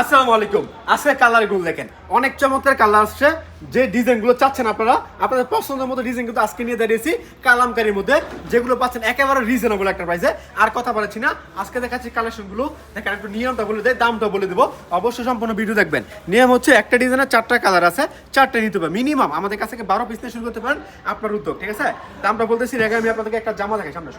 আসসালামু আলাইকুম। আজকে কালারগুলো দেখেন। অনেক চমৎকার কালার আসছে। যে ডিজাইনগুলো চাচ্ছেন আপনারা, আপনাদের পছন্দের মতো ডিজাইন কিন্তু আজকে নিয়ে দাঁড়িয়েছি কালামকারীর মধ্যে। যেগুলো পাচ্ছেন একেবারে রিজনেবল একটা প্রাইসে আর কথা বলেছি না, আজকে দেখাচ্ছি কালেকশনগুলো। দেখেন একটু নিয়মটা বলে দেয় দামটা বলে দেবো। অবশ্যই সম্পূর্ণ ভিডিও দেখবেন। নিয়ম হচ্ছে একটা ডিজাইনের চারটা কালার আছে, চারটে নিতে হবে। মিনিমাম আমাদের কাছ থেকে বারো পিস থেকে শুরু করতে পারেন আপনার উদ্যোগ, ঠিক আছে? দামটা বলতেছি, এর আগে আমি আপনাদেরকে একটা জামা দেখাই, সামনে।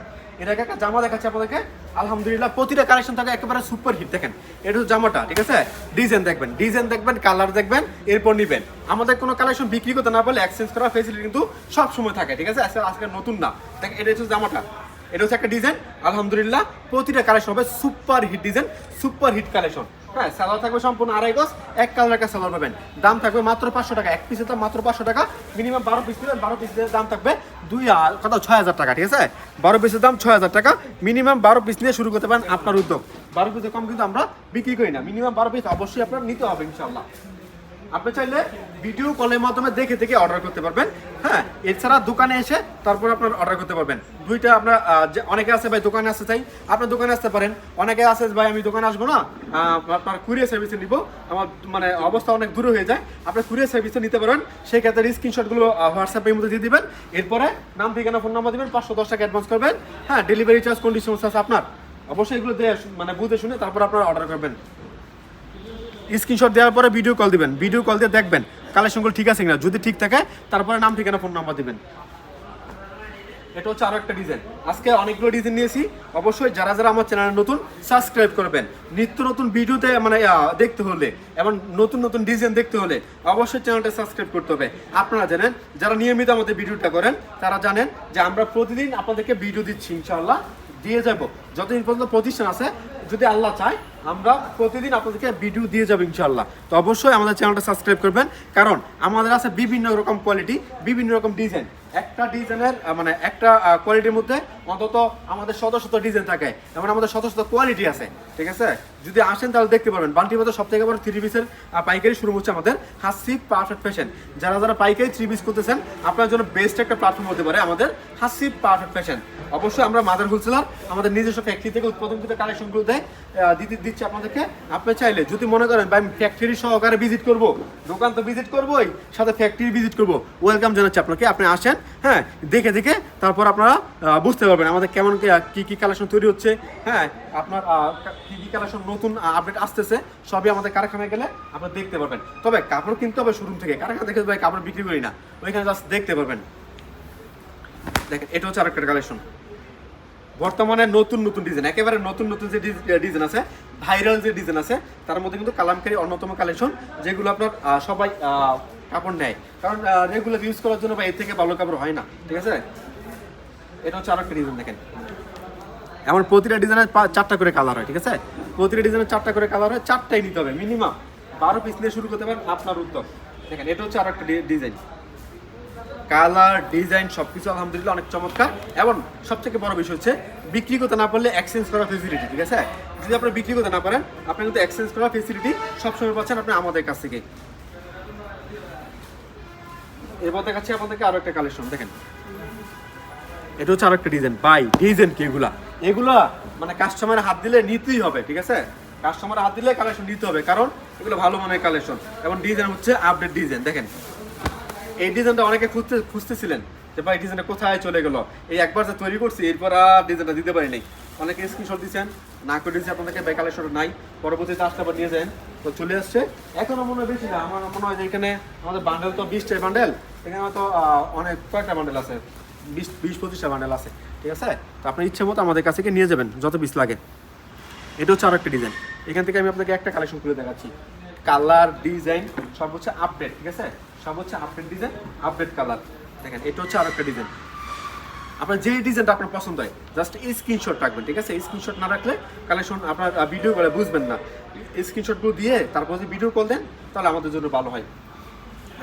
এর আগে একটা জামা দেখাচ্ছি আপনাদেরকে। আলহামদুলিল্লাহ, প্রতিটা কালেকশন থাকে একেবারে সুপার হিট দেখেন। এটা হচ্ছে জামাটা, ঠিক আছে? ডিজাইন দেখবেন ডিজাইন দেখবেন কালার দেখবেন, এরপর নিবেন। আমাদের কোনো কালেকশন বিক্রি করতে না পারলে এক্সচেঞ্জ করার ফেসিলিটি কিন্তু সব সময় থাকে, ঠিক আছে? আজকে নতুন না। দেখেন এটা হচ্ছে জামাটা। এটা হচ্ছে একটা ডিজাইন আলহামদুলিল্লাহ, প্রতিটা কালেকশন হবে super hit design super hit collection হ্যাঁ স্যালার থাকবে সম্পূর্ণ আড়াই গজ, এক কালার একটা স্যালার পাবেন। দাম থাকবে মাত্র পাঁচশো টাকা, এক পিসের দাম মাত্র পাঁচশো টাকা। মিনিমাম বারো পিস দিলেন বারো পিসের দাম থাকবে দুই কত? ছয় হাজার টাকা, ঠিক আছে? বারো পিসের দাম ছয় হাজার টাকা। মিনিমাম বারো পিস নিয়ে শুরু করতে পারেন আপনার উদ্যোগ। বারো পিসের কম কিন্তু আমরা বিক্রি করি না। মিনিমাম বারো পিস অবশ্যই আপনার নিতে হবে ইনশাল্লাহ আপনি চাইলে ভিডিও কলের মাধ্যমে দেখে দেখে অর্ডার করতে পারবেন। হ্যাঁ এছাড়া দোকানে এসে তারপর আপনার অর্ডার করতে পারবেন। দুইটা আপনার অনেকে আছে ভাই দোকানে আসতে চাই আপনার দোকানে আসতে পারেন। অনেকে আছে ভাই, আমি দোকানে আসব না আপনার কুরিয়ার সার্ভিসে নিব। আমার মানে অবস্থা অনেক দূরে হয়ে যায়। আপনার কুরিয়ার সার্ভিসে নিতে পারেন। সেই ক্ষেত্রে স্ক্রিনশটগুলো হোয়াটসঅ্যাপের মধ্যে দিয়ে দিবেন। এরপরে নাম, ঠিকানা ফোন নাম্বার দিবেন। পাঁচশো দশ টাকা অ্যাডভান্স করবেন। হ্যাঁ ডেলিভারি চার্জ কন্ডিশন আছে আপনার। অবশ্যই এগুলো দিয়ে মানে বুঝে শুনে তারপর আপনারা অর্ডার করবেন। স্ক্রিনশট দেওয়ার পরে ভিডিও কল দিবেন। ভিডিও কল দিয়ে দেখবেন কালেকশনগুলো ঠিক আছে কিনা। যদি ঠিক থাকে, তারপরে নাম, ঠিকানা ফোন নাম্বার দিবেন। এটা হচ্ছে আরও একটা ডিজাইন আজকে অনেকগুলো ডিজাইন নিয়েছি। অবশ্যই যারা যারা আমার চ্যানেলে নতুন সাবস্ক্রাইব করবেন। নিত্য নতুন ভিডিওতে মানে দেখতে হলে, এবং নতুন নতুন ডিজাইন দেখতে হলে, অবশ্যই চ্যানেলটা সাবস্ক্রাইব করতে হবে। আপনারা জানেন, যারা নিয়মিত আমাদের ভিডিওটা করেন, তারা জানেন যে আমরা প্রতিদিন আপনাদেরকে ভিডিও দিচ্ছি, ইনশাআল্লাহ। দিয়ে যাব। যতদিন পর্যন্ত প্রতিষ্ঠান আছে যদি আল্লাহ চায়, আমরা প্রতিদিন আপনাদেরকে ভিডিও দিয়ে যাব ইনশাল্লাহ তো অবশ্যই আমাদের চ্যানেলটা সাবস্ক্রাইব করবেন। কারণ আমাদের আছে বিভিন্ন রকম কোয়ালিটি বিভিন্ন রকম ডিজাইন একটা ডিজাইনের মানে একটা কোয়ালিটির মধ্যে অন্তত আমাদের শত শত ডিজাইন থাকে। যেমন আমাদের শত শত কোয়ালিটি আছে। ঠিক আছে? যদি আসেন তাহলে দেখতে পারবেন। বান্টির মধ্যে সব থেকে বড় থ্রি পিসের পাইকারি শুরু হচ্ছে আমাদের হাসি পারফেক্ট ফ্যাশন যারা যারা পাইকারি থ্রি পিস করতেছেন, আপনার জন্য বেস্ট একটা প্ল্যাটফর্ম হতে পারে আমাদের হাসি পারফেক্ট ফ্যাশন অবশ্যই আমরা মাদার হোলসেলার আমাদের নিজস্ব ফ্যাক্টরি থেকে উৎপাদনকৃত কালেকশনগুলো দেয় দিতে দিচ্ছে আপনাদেরকে। আপনি চাইলে যদি মনে করেন, ভাই ফ্যাক্টরি সহকারে ভিজিট করব, দোকান তো ভিজিট করবোই, সাথে ফ্যাক্টরি ভিজিট করব। ওয়েলকাম জানাচ্ছি আপনাকে। আপনি আসেন হ্যাঁ দেখে দেখে তারপর আপনারা বুঝতে পারবেন আমাদের কেমন কি কি কালেকশন তৈরি হচ্ছে। হ্যাঁ আপনার কি কি কালেকশন নতুন আপডেট আসতেছে, সবই আমাদের কারখানায় গেলে আপনারা দেখতে পারবেন। তবে কাপড় কিনতে হবে শোরুম থেকে। কারখানা থেকে ভাই কাপড় বিক্রি করি না। ওইখানে জাস্ট দেখতে পারবেন। দেখেন, এটা হচ্ছে আরেকটা কালেকশন বর্তমানে নতুন নতুন ডিজাইন একেবারে নতুন নতুন যে ডিজাইন আছে ভাইরাল যে ডিজাইন আছে, তার মধ্যে কিন্তু কালামকারী অন্যতম কালেকশন যেগুলো আপনার সবাই কাপড় নেয়। কারণ রেগুলার ইউজ করার জন্য বা এর থেকে ভালো কাপড় হয় না। ঠিক আছে? এটা হচ্ছে আরেকটা ডিজাইন দেখেন। এমন প্রতিটা ডিজাইনের চারটা করে কালার হয়, ঠিক আছে? প্রতিটা ডিজাইনের চারটা করে কালার হয়, চারটাই নিতে হবে মিনিমাম বারো পিস নিয়ে শুরু করতে পারেন আপনার উদ্যোগ দেখেন, এটা হচ্ছে আরেকটা ডিজাইন কালার ডিজাইন সব সবকিছু আলহামদুলিল্লাহ অনেক চমৎকার। এবং সবথেকে বড় বিষয় হচ্ছে, বিক্রি করতে না পারলে এক্সচেঞ্জ করার ফেসিলিটি ঠিক আছে? যদি আপনি বিক্রি করতে না পারেন, আপনি কিন্তু এক্সচেঞ্জ করার ফেসিলিটি সবসময় পাচ্ছেন আপনি আমাদের কাছ থেকে। এরপর দেখাচ্ছি আপনাদেরকে আরও একটা কালেকশন দেখেন। এটা হচ্ছে আরেকটা ডিজাইন বাই ডিজাইন কি এগুলা? এগুলা মানে কাস্টমারের হাত দিলে নিতেই হবে, ঠিক আছে? কাস্টমারের হাত দিলে কালেকশন নিতে হবে, কারণ এগুলো ভালো মানের কালেকশন এবং ডিজাইন হচ্ছে আপডেট ডিজাইন দেখেন। এই ডিজাইনটা অনেকে খুঁজতে, খুঁজতেছিলেন যে ভাই ডিজাইনটা কোথায় চলে গেল? এই একবার যে তৈরি করছি, এরপর আর ডিজাইনটা দিতে পারি নাই। অনেকে স্ক্রিনশট দিচ্ছেন না করে দিয়েছি আপনাদেরকে বাই কালেকশন নাই। পরবর্তীতে আসতে আবার নিয়ে যান। তো চলে আসছে। এখনও মনে হয় বেশি না, আমার মনে হয় যে এখানে আমাদের বান্ডেল তো বিশটা বান্ডেল এখানে হয়তো অনেক কয়েকটা বান্ডেল আছে। বিশ বিশ পঁচিশটা বান্ডেল আছে, ঠিক আছে? তো আপনার ইচ্ছে মতো আমাদের কাছে নিয়ে যাবেন, যত পিস লাগে। এটা হচ্ছে আরও একটা ডিজাইন এখান থেকে আমি আপনাকে একটা কালেকশন খুলে দেখাচ্ছি। কালার ডিজাইন সব হচ্ছে আপডেট ঠিক আছে? সব হচ্ছে আপডেট ডিজাইন আপডেট কালার দেখেন, এটা হচ্ছে আরও একটা ডিজাইন আপনার যে ডিজাইনটা আপনার পছন্দ হয় জাস্ট স্ক্রিনশট রাখবেন, ঠিক আছে? স্ক্রিনশট না রাখলে কালেকশন আপনার ভিডিও করে বুঝবেন না। স্ক্রিনশটগুলো দিয়ে তারপর যদি ভিডিও কল দেন, তাহলে আমাদের জন্য ভালো হয়।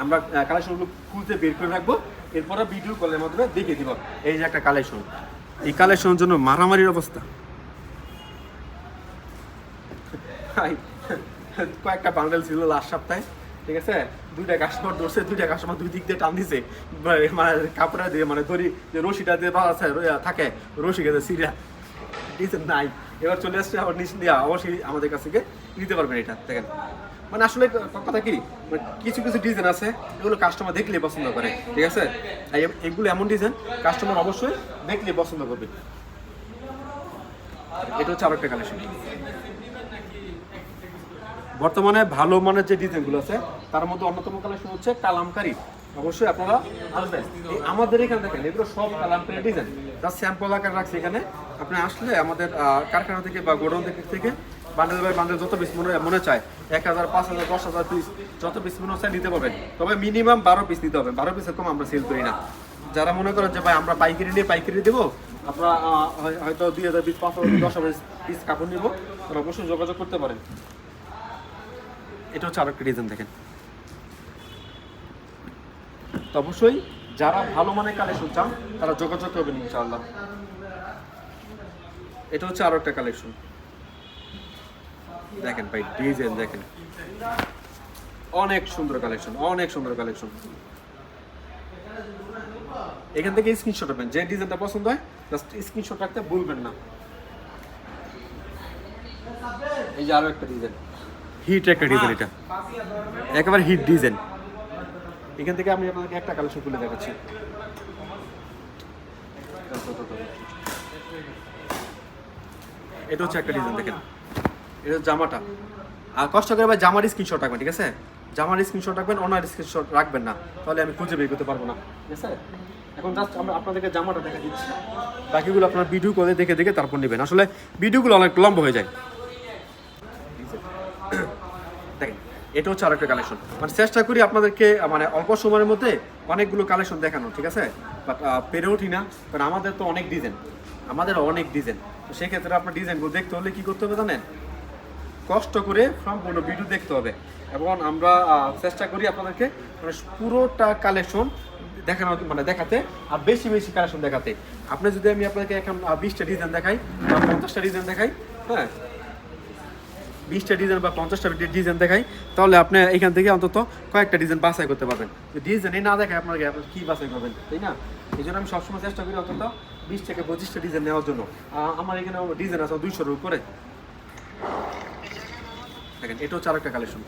আমরা কালেকশনগুলো খুলতে বের করে রাখব। এরপরে ভিডিও কলের মাধ্যমে দেখিয়ে দিব। এই যে একটা কালেকশন এই কালেকশনের জন্য মারামারির অবস্থা। কয়েকটা বান্ডেল ছিল লাস্ট সপ্তাহে, ঠিক আছে? দুইটা কাস্টমার ধরছে, দুইটা কাস্টমার দুই দিক দিয়ে টান দিছে। মানে কাপড়া দিয়ে মানে দড়ি, যে রশিটা দিয়ে বা আছে থাকে, রশি গেছে সিরিয়া নাই। এবার চলে আসছে আবার নিচ দিয়ে, অবশ্যই আমাদের কাছ থেকে নিতে পারবেন এটা, দেখেন। মানে আসলে কথা কি? মানে কিছু কিছু ডিজাইন আছে, এগুলো কাস্টমার দেখলে পছন্দ করে, ঠিক আছে? এগুলো এমন ডিজাইন কাস্টমার অবশ্যই দেখলে পছন্দ করবে। এটা হচ্ছে আরেকটা কালেকশন বর্তমানে ভালো মানের যে ডিজাইনগুলো আছে, তার মধ্যে অন্যতম কালেকশন হচ্ছে কালামকারি। অবশ্যই আপনারা আসবেন। আমাদের এখানে দেখেন, এগুলো সব কালামকারি ডিজাইন তার স্যাম্পল আকার রাখছি এখানে। আপনি আসলে আমাদের কারখানা থেকে বা গোডাউন থেকে বান্ডেল বাই বান্ডেল যত পিস মনে মনে চায়, এক হাজার, পাঁচ হাজার, দশ হাজার পিস যত পিস মনে চায় নিতে পারবেন। তবে মিনিমাম বারো পিস নিতে হবে। বারো পিসের কম আমরা সেল করি না। যারা মনে করেন যে, ভাই, আমরা পাইকারি নিয়ে পাইকারি দেবো, আমরা হয়তো দুই হাজার পিস পাঁচ হাজার, দশ হাজার পিস কাপড় নিবো তারা অবশ্যই যোগাযোগ করতে পারেন। এটা হচ্ছে আরেকটা ডিজাইন দেখেন। তো অবশ্যই যারা ভালো মানের কালেকশন চান, তারা যোগাযোগ করবেন ইনশাআল্লাহ। এটা হচ্ছে আরও একটা কালেকশন দেখেন ভাই ডিজাইন দেখেন। অনেক সুন্দর কালেকশন অনেক সুন্দর কালেকশন এখান থেকে স্ক্রিনশট রাখবেন যে ডিজাইনটা পছন্দ হয় জাস্ট স্ক্রিনশট রাখতে ভুলবেন না। এই যে আরও একটা ডিজাইন হিট একটা ডিজাইন এটা। একেবারে হিট ডিজাইন এখান থেকে আমি আপনাদেরকে একটা কালেকশন খুলে দেখাচ্ছি। এটা হচ্ছে একটা ডিজাইন দেখেন। এটা জামাটা। আর কষ্ট করে ভাই জামার স্ক্রিনশট রাখবেন, ঠিক আছে? জামার স্ক্রিনশট রাখবেন ওনার স্ক্রিনশট রাখবেন না। তাহলে আমি খুঁজে বের করতে পারব না, ঠিক আছে? এখন জাস্ট আমরা আপনাদেরকে জামাটা দেখা দিচ্ছি। বাকিগুলো আপনার ভিডিও করে দেখে দেখে তারপর নেবেন। আসলে ভিডিওগুলো অনেক লম্বা হয়ে যায়। এটা হচ্ছে আরেকটা কালেকশন মানে চেষ্টা করি আপনাদেরকে মানে অল্প সময়ের মধ্যে অনেকগুলো কালেকশন দেখানো, ঠিক আছে? বাট পেরে উঠি না, কারণ আমাদের তো অনেক ডিজাইন আমাদের অনেক ডিজাইন তো সেক্ষেত্রে আপনার ডিজাইনগুলো দেখতে হলে কী করতে হবে জানেন? কষ্ট করে সম্পূর্ণ ভিডিও দেখতে হবে। এবং আমরা চেষ্টা করি আপনাদেরকে মানে পুরোটা কালেকশন দেখানো মানে দেখাতে, আর বেশি বেশি কালেকশন দেখাতে। আপনি যদি আমি আপনাকে এখন বিশটা ডিজাইন দেখাই বা পঞ্চাশটা ডিজাইন দেখাই হ্যাঁ বিশটা ডিজাইন বা পঞ্চাশটা ডিজাইন দেখাই, তাহলে আপনি এখান থেকে অন্তত কয়েকটা ডিজাইন বাছাই করতে পারবেন। ডিজাইনই না দেখায় আপনাকে আপনি কী বাছাই করবেন, তাই না? এই জন্য আমি সবসময় চেষ্টা করি অন্তত বিশ থেকে পঁচিশটা ডিজাইন নেওয়ার জন্য। আমার এখানে ডিজাইন আছে দুইশোর উপরে। দেখেন এটা হচ্ছে আরেকটা কালেকশন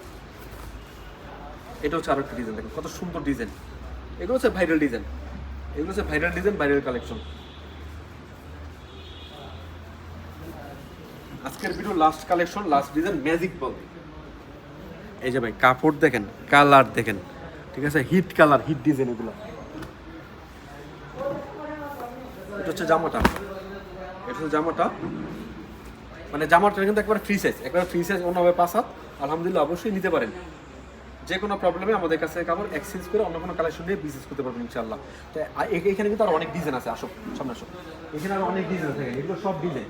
এটা হচ্ছে আরেকটা ডিজাইন দেখেন, কত সুন্দর ডিজাইন এগুলো হচ্ছে ভাইরাল ডিজাইন এগুলো হচ্ছে ভাইরাল ডিজাইন ভাইরাল কালেকশন আজকের video last collection last design magic ball এই যে ভাই, কাপড় দেখেন কালার দেখেন, ঠিক আছে? হিট কালার হিট ডিজাইন এগুলো। এটা হচ্ছে জামাটা। এটা হচ্ছে জামাটা। মানে জামাটা কিন্তু একবার ফ্রি সাইজ একবার ফ্রি সাইজ অন্যভাবে পাঁচ হাত, আলহামদুলিল্লাহ অবশ্যই নিতে পারেন। যে কোনো প্রবলেমে আমাদের কাছে কাপড় এক্সচেঞ্জ করে অন্য কোনো কালেকশন দিয়ে বিজনেস করতে পারবেন ইনশাল্লাহ তো এখানে কিন্তু আর অনেক ডিজাইন আছে, আসো, সামনে আসো। এখানে আর অনেক ডিজাইন আছে, এগুলো সব ডিজাইন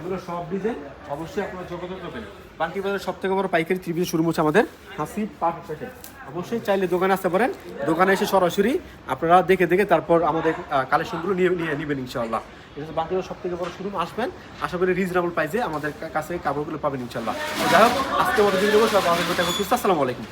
এগুলো সব ডিজাইন অবশ্যই আপনারা যোগাযোগ করবেন। বাঙ্কি বাজারের সব থেকে বড় পাইকারি ত্রিভুজ শুরু হচ্ছে আমাদের হাসি পার্ক প্যাকেট অবশ্যই চাইলে দোকানে আসতে পারেন। দোকানে এসে সরাসরি আপনারা দেখে দেখে তারপর আমাদের কালেকশনগুলো নিয়ে নিয়ে নেবেন ইনশাল্লাহ এটা হচ্ছে সব থেকে বড় শুরু আসবেন। আশা করি রিজনেবল প্রাইসে আমাদের কাছে কাপড়গুলো পাবেন ইনশাল্লাহ যাই হোক, আজকে আমাদের ভিডিও সব আমাদের আসসালামু আলাইকুম।